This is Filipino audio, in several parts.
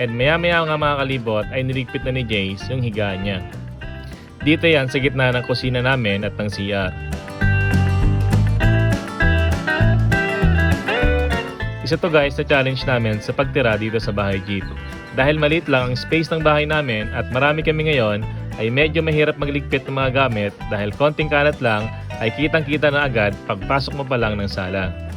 And maya maya nga mga kalibot ay niligpit na ni Jace yung higa niya. Dito yan sa gitna ng kusina namin at ng CR. Isa to guys sa challenge namin sa pagtira dito sa bahay jeep. Dahil maliit lang ang space ng bahay namin at marami kami ngayon, ay medyo mahirap magligpit ng mga gamit dahil konting kalat lang ay kitang kita na agad pagpasok mo pa lang ng sala.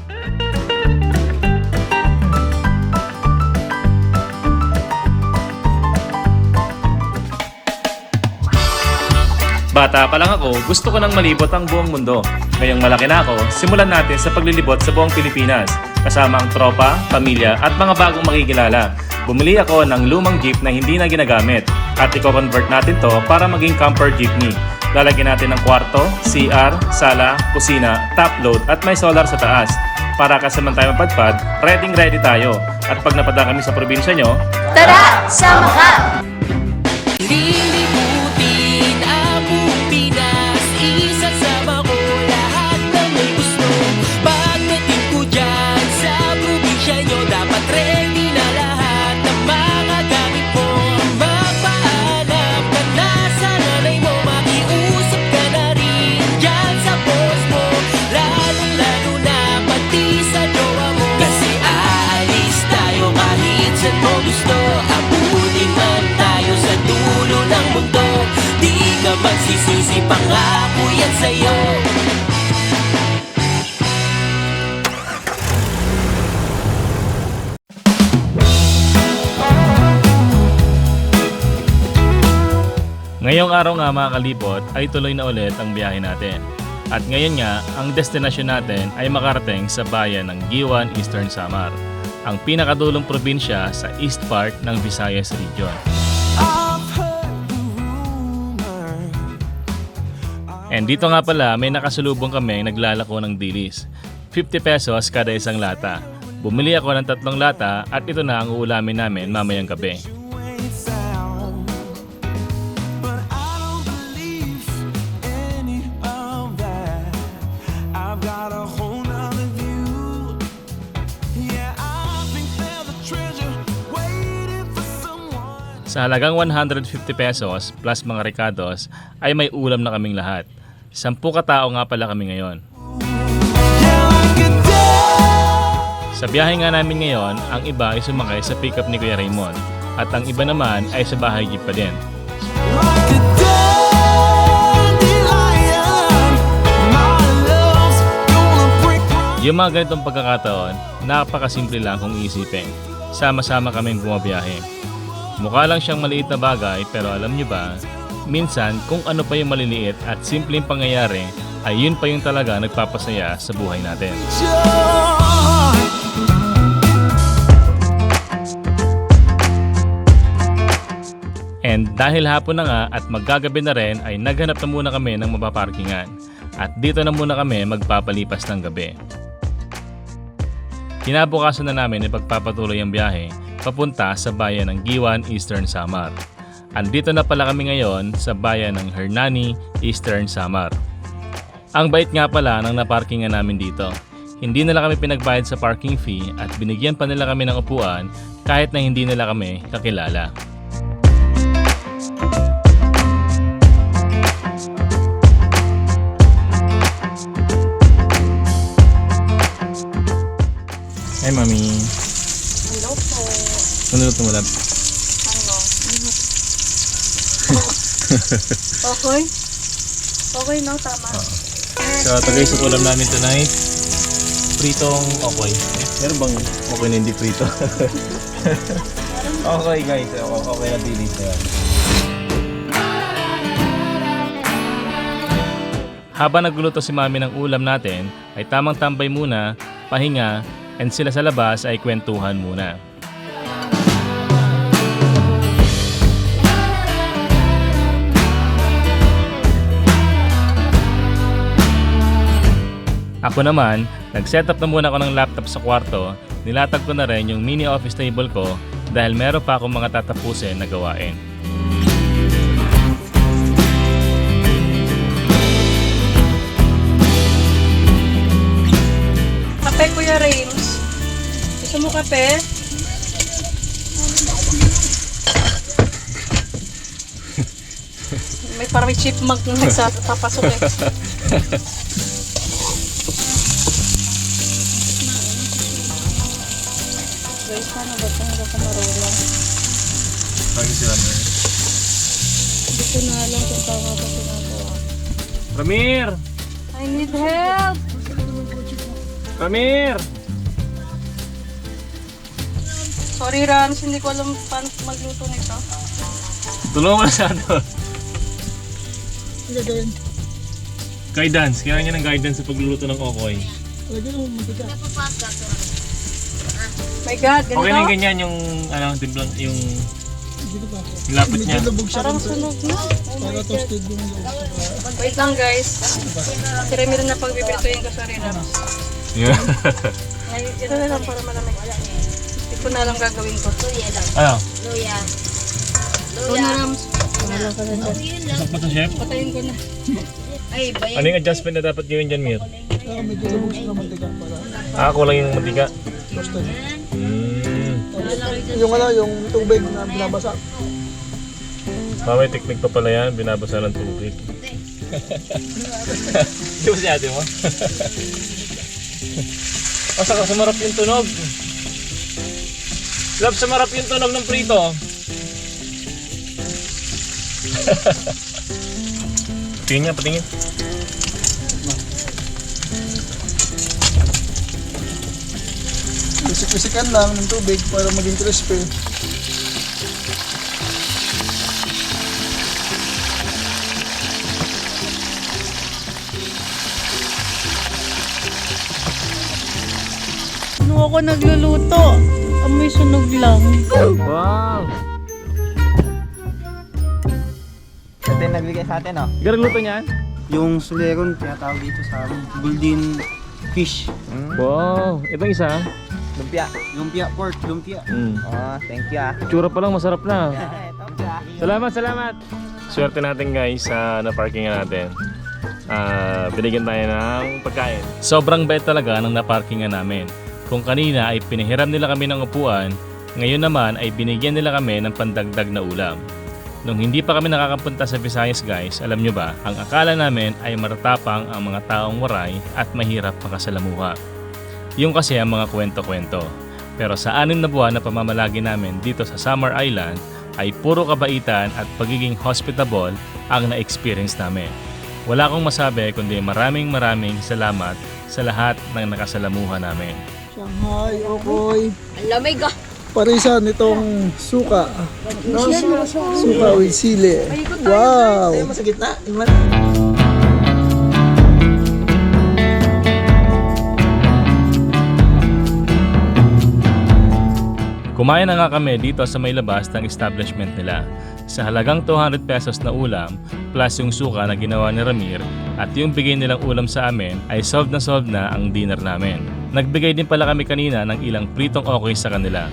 Bata pa lang ako, gusto ko nang malibot ang buong mundo. Ngayong malaki na ako, simulan natin sa paglilibot sa buong Pilipinas. Kasama ang tropa, pamilya at mga bagong makikilala. Bumili ako ng lumang jeep na hindi na ginagamit at i-convert natin to para maging camper jeepney. Lalagyan natin ng kwarto, CR, sala, kusina, top load at may solar sa taas. Para kasaman tayo mapadpad, ready ready tayo. At pag napadaan kami sa probinsya nyo, Tara, sama ka! Lilibutin magsisisi, pangako yan sa'yo Ngayong araw nga mga kalibot ay tuloy na ulit ang biyahe natin. At ngayon nga, ang destinasyon natin ay makarating sa bayan ng Giwan, Eastern Samar, ang pinakadulong probinsya sa east part ng Visayas Region. And dito nga pala, may nakasalubong kami naglalako ng dilis. 50 pesos kada isang lata. Bumili ako ng tatlong lata at ito na ang uulamin namin mamayang gabi. Sa halagang 150 pesos plus mga recados ay may ulam na kaming lahat. Sampu katao nga pala kami ngayon. Sa biyahe nga namin ngayon, ang iba ay sumakay sa pickup ni Kuya Raymond at ang iba naman ay sa bahay jeep pa din. Yung mga ganitong pagkakataon, napakasimple lang kung iisipin. Sama-sama kaming bumabiyahe. Mukha lang siyang maliit na bagay pero alam nyo ba, minsan kung ano pa yung maliliit at simpleng pangyayari ay yun pa yung talaga nagpapasaya sa buhay natin. And dahil hapon na nga at maggagabi na rin ay naghanap na muna kami ng mapaparkingan. At dito na muna kami magpapalipas ng gabi. Kinabukasan na namin ay pagpapatuloy ang biyahe papunta sa bayan ng Giwan, Eastern Samar. Andito na pala kami ngayon sa bayan ng Hernani, Eastern Samar. Ang bait nga pala ng naparkingan namin dito. Hindi nila kami pinagbayad sa parking fee at binigyan pa nila kami ng upuan kahit na hindi nila kami kakilala. Hi, Mami. Hello po. Ano luto mo, Lab? Ano? okay? Okay, no? Tama. So, tagay sa ulam namin tonight. Pritong okoy. Meron bang okoy na hindi prito? okay, guys. Okay na dilis na yan. Habang nagluluto si Mami ng ulam natin, ay tamang tambay muna, pahinga, and sila sa labas ay kwentuhan muna. Ako naman, nag-setup na muna ako ng laptop sa kwarto, nilatag ko na rin yung mini office table ko dahil meron pa akong mga tatapusin na gawain. Kape Kuya Rames. Gusto mo kape? may parang may chipmunk na nagsa eh. paano ba ito? Hindi ko marunong. Lagi si Ramir. Hindi ko na alam kung tama ba ginagawa. Ramir! I need help! Ramir! Sorry Rams, hindi ko alam paano magluto nito. Tulungan mo na siya doon. Guidance. Kailangan niya ng guidance sa pagluluto ng okoy. My God, ganito? Okay na yung ganyan yung ano, timblang, yung yung lapit niya. Parang sunog na. Oh my God. Wait lang guys. Si Remy rin na pagpipirtuin ko sa Rams. Yeah. Ay, ito na lang para malamig. Hindi ko na alam gagawin ko. ano? Ito na Rams. Pasok pa sa chef? Patayin ko na. Ano yung adjustment na dapat gawin dyan, Mir? Ah, kulang yung mantika. Hmm. Yung ano, yung tubig na binabasa. Mamay teknik pa pala yan, binabasa ng tubig. Di ba si ate mo? o saka sumarap yung tunog. Love, sumarap yung tunog ng prito. patingin nga, patingin. Bisik-bisikan lang ng tubig para maging crispy. Ano ako nagluluto? Amoy sunog lang. Wow! Ito yung nagbigay sa atin, oh. Garang luto niyan? Yung suleron, tinatawag dito sa golden fish. Wow! Itong isa? Lumpia. Lumpia pork, lumpia. Mm. Oh, thank you, ah. Tsura pa lang masarap na. Salamat, salamat. Swerte natin guys sa na-parkingan natin. Ah, binigyan tayo ng pagkain. Sobrang bait talaga ng na-parkingan namin. Kung kanina ay pinahiram nila kami ng upuan, ngayon naman ay binigyan nila kami ng pandagdag na ulam. Nung hindi pa kami nakakapunta sa Visayas guys, alam nyo ba, ang akala namin ay matatapang ang mga taong waray at mahirap makasalamuha. Yung kasi ang mga kwento-kwento. Pero sa anim na buwan na pamamalagi namin dito sa Summer Island ay puro kabaitan at pagiging hospitable ang na-experience namin. Wala akong masabi kundi maraming maraming salamat sa lahat ng nakasalamuha namin. Shanghai, okoy. Ang lamig ah. Parisan itong suka. No? Suka with sili. Wow! Masakit na. Kumain na nga kami dito sa may labas ng establishment nila. Sa halagang 200 pesos na ulam plus yung suka na ginawa ni Ramir at yung bigay nilang ulam sa amin ay solved na solved na ang dinner namin. Nagbigay din pala kami kanina ng ilang pritong okay sa kanila.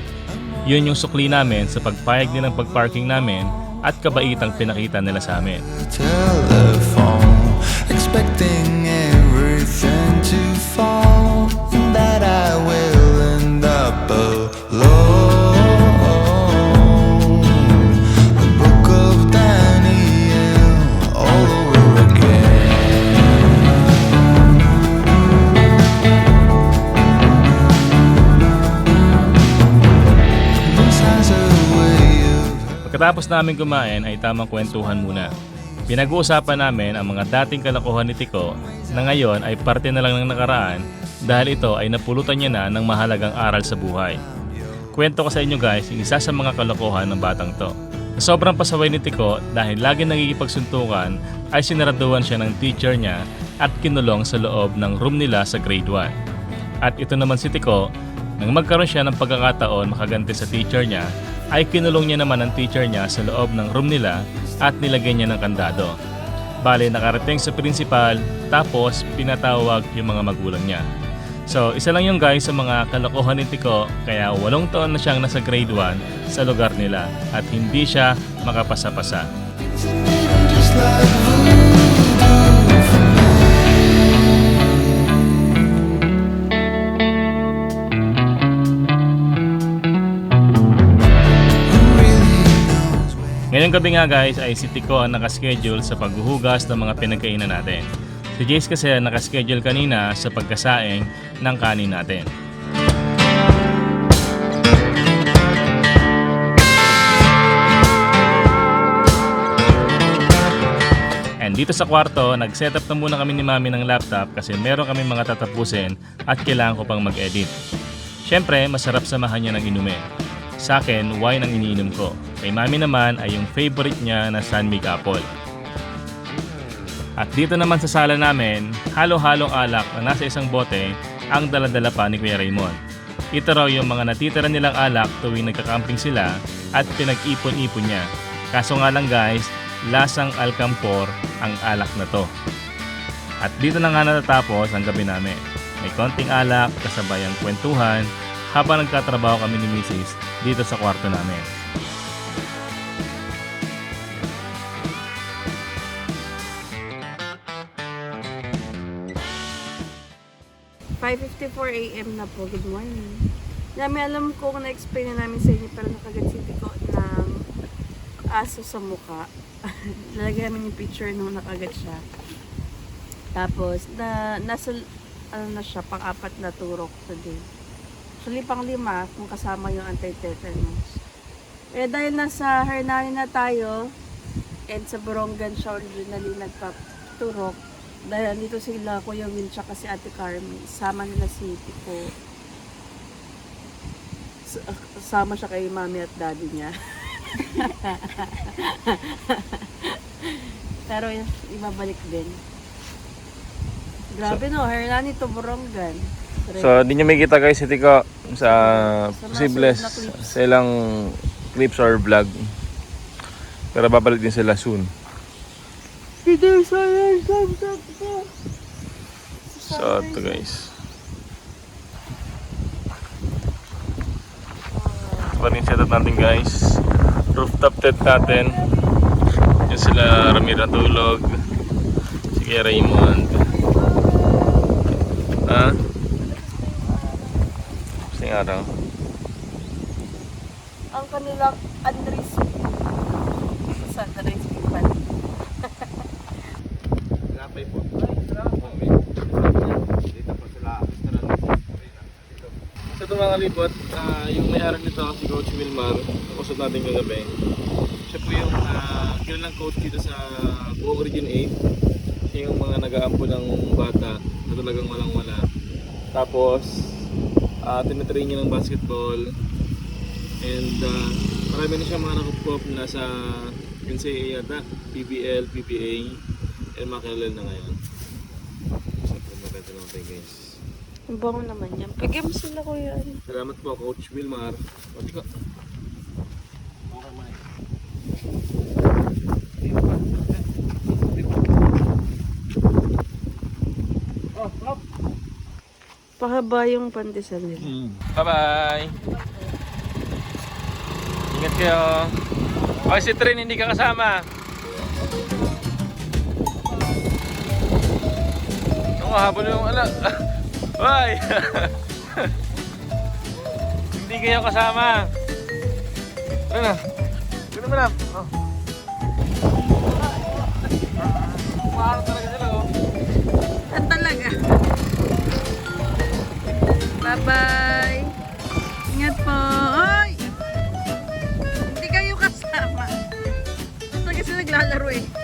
Yun yung sukli namin sa pagpayag nilang pagparking namin at kabaitang pinakita nila sa amin. telephone, expecting everything to fall, that I will end up alone. Pagkatapos namin kumain ay tamang kwentuhan muna. Pinag-uusapan namin ang mga dating kalokohan ni Tiko na ngayon ay parte na lang ng nakaraan dahil ito ay napulutan niya na ng mahalagang aral sa buhay. Kwento ko sa inyo guys yung isa sa mga kalokohan ng batang to. Sobrang pasaway ni Tiko dahil lagi nagigipagsuntukan ay sinaraduan siya ng teacher niya at kinulong sa loob ng room nila sa grade 1. At ito naman si Tiko, nang magkaroon siya ng pagkakataon makaganti sa teacher niya, ay kinulong niya naman ang teacher niya sa loob ng room nila at nilagyan niya ng kandado. Bale, nakarating sa principal, tapos pinatawag yung mga magulang niya. So, isa lang yung guys sa mga kalokohan ni Tiko, kaya walong taon na siyang nasa grade 1 sa lugar nila at hindi siya makapasa-pasa. just like Ngayong gabi nga guys ay si Tico ang nakaschedule sa paghuhugas ng mga pinagkainan natin. Si Jace kasi nakaschedule kanina sa pagkasaing ng kanin natin. And dito sa kwarto, nag-setup na muna kami ni Mami ng laptop kasi meron kami mga tatapusin at kailangan ko pang mag-edit. Siyempre, masarap samahan niya ng inumin. Sa akin, wine ang iniinom ko. Kay Mami naman ay yung favorite niya na Sunmig Apple. At dito naman sa sala namin, halo-halong alak na nasa isang bote ang daladala pa ni Kuya Raymond. Ito raw yung mga natitira nilang alak tuwing nagkakamping sila at pinag-ipon-ipon niya. Kaso nga lang guys, lasang alcampor ang alak na to. At dito na nga natatapos ang gabi namin. May konting alak, kasabay ang kwentuhan, habang nagtatrabaho kami ni Mrs. dito sa kwarto namin. 5.54 a.m. na po. Good morning. Dami alam ko kung na-explain na namin sa inyo pero nakagat-city ko ng aso sa muka. Lalagay namin yung picture nung nakagat siya. Tapos, na, nasa, ano na siya, pang-apat na turok today. Actually, pang lima kung kasama yung anti-tetanus. Eh, dahil nasa Hernani na tayo, and sa Borongan siya originally nagpaturok, dahil andito sila, Kuya Will, tsaka si Ate Carmen, sama nila si Tito. S- Sama siya kay mami at daddy niya. Pero ibabalik din. Grabe no, Hernani to Borongan. So, di nyo may kita guys si Tico sa Sa clips. sa ilang clips or vlog. Pero babalik din sila soon. So, ito guys. Ito pa rin setup natin guys. Rooftop tent natin. Yan sila Ramiro tulog. Si Kuya Raymond. Ha? Kasing araw. Ang kanilang Andres. Sa Andres Pipan. Lapay po. Dito po sila. Sa ito mga libot, ah, yung may-ari nito, si Coach Wilmar, nakusap natin kagabi. Siya po yung uh, kilalang coach dito sa Buong Origin 8. Siya yung mga nag-aampo ng bata na talagang walang wala. Tapos, uh, tinatrain niya ng basketball. And uh, marami na siya mga nakupop na sa NCAA yata, PBL, PPA, and makilala na ngayon. So, maganda naman tayo guys. Ang bango naman yan. Pagyan mo sila kuya. Salamat po, Coach Wilmar. Pati ko. Pahaba yung pandesal nila. Bye-bye! Ingat kayo. Okay, si Trin, hindi ka kasama. Oo, habol yung ala. Bye! hindi kayo kasama. Tara na. Tara mo na. Oh. Maharap talaga Bye-bye. Ingat po. Oy! Hindi kayo kasama. Ito kasi naglalaro eh.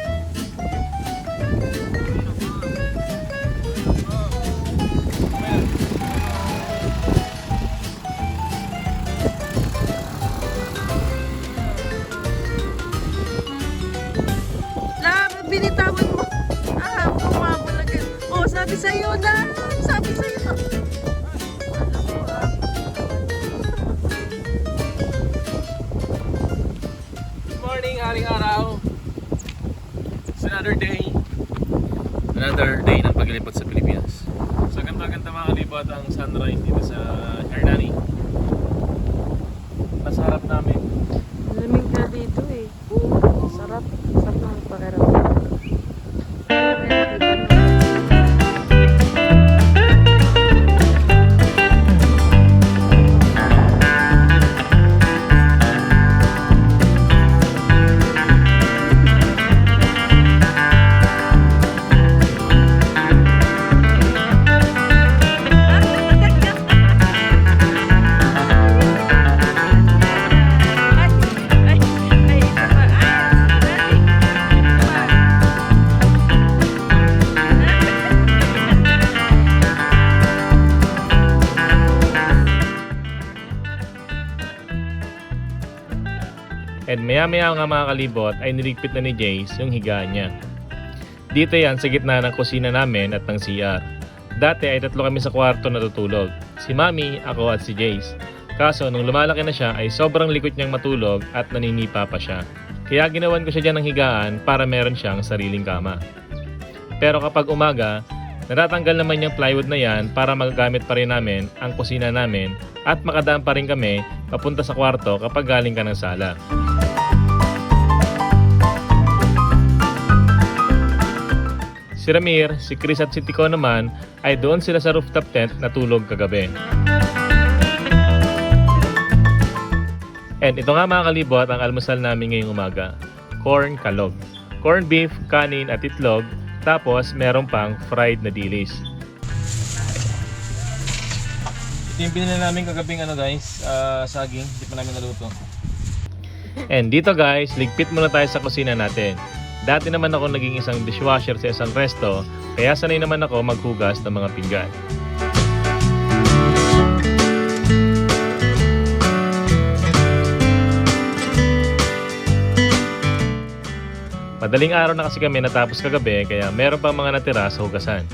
Nasa harap And maya maya nga mga kalibot ay niligpit na ni Jace yung higaan niya. Dito yan sa gitna ng kusina namin at ng CR. Dati ay tatlo kami sa kwarto natutulog. Si Mami, ako at si Jace. Kaso nung lumalaki na siya ay sobrang likot niyang matulog at naninipa pa siya. Kaya ginawan ko siya dyan ng higaan para meron siyang sariling kama. Pero kapag umaga, natatanggal naman yung plywood na yan para magagamit pa rin namin ang kusina namin at makadaan pa rin kami papunta sa kwarto kapag galing ka ng sala. Si Ramir, si Chris at si Tico naman ay doon sila sa rooftop tent natulog kagabi. And ito nga mga kalibot ang almusal namin ngayong umaga. Corn kalog. Corn beef, kanin at itlog. Tapos meron pang fried na dilis. Ito yung binili namin kagabing ano guys, ah, saging. Hindi pa namin naluto. And dito guys, ligpit muna tayo sa kusina natin. Dati naman ako naging isang dishwasher sa isang resto, kaya sanay naman ako maghugas ng mga pinggan. Madaling araw na kasi kami natapos kagabi kaya meron pang mga natira sa hugasan.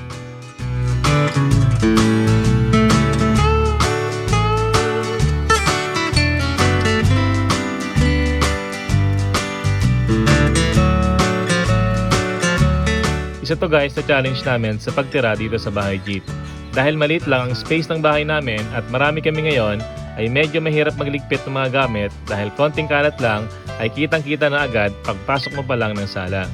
Isa to guys sa challenge namin sa pagtira dito sa bahay jeep. Dahil maliit lang ang space ng bahay namin at marami kami ngayon, ay medyo mahirap magligpit ng mga gamit dahil konting kalat lang ay kitang kita na agad pagpasok mo pa lang ng sala.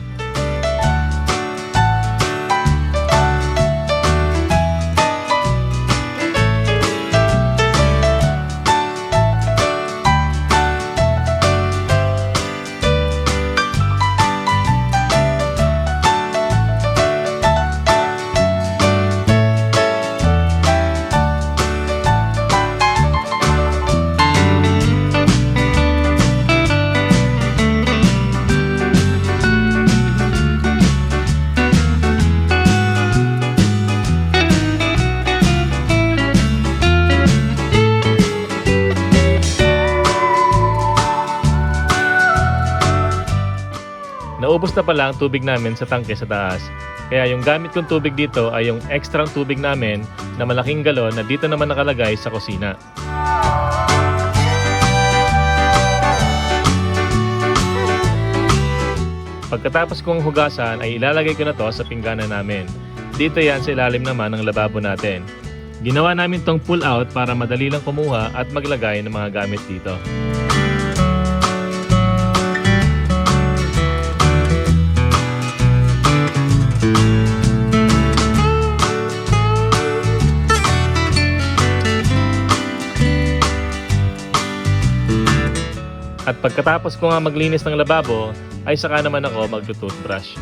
Naubos na pala ang tubig namin sa tangke sa taas. Kaya yung gamit kong tubig dito ay yung extra tubig namin na malaking galon na dito naman nakalagay sa kusina. Pagkatapos kong hugasan ay ilalagay ko na to sa pinggana namin. Dito yan sa ilalim naman ng lababo natin. Ginawa namin tong pull out para madali lang kumuha at maglagay ng mga gamit dito. At pagkatapos ko nga maglinis ng lababo, ay saka naman ako magtutoothbrush.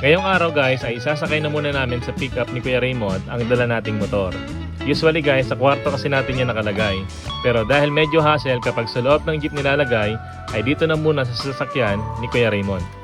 Ngayong araw guys ay isasakay na muna namin sa pickup ni Kuya Raymond ang dala nating motor. Usually guys, sa kwarto kasi natin yan nakalagay. Pero dahil medyo hassle kapag sa loob ng jeep nilalagay, ay dito na muna sa sasakyan ni Kuya Raymond.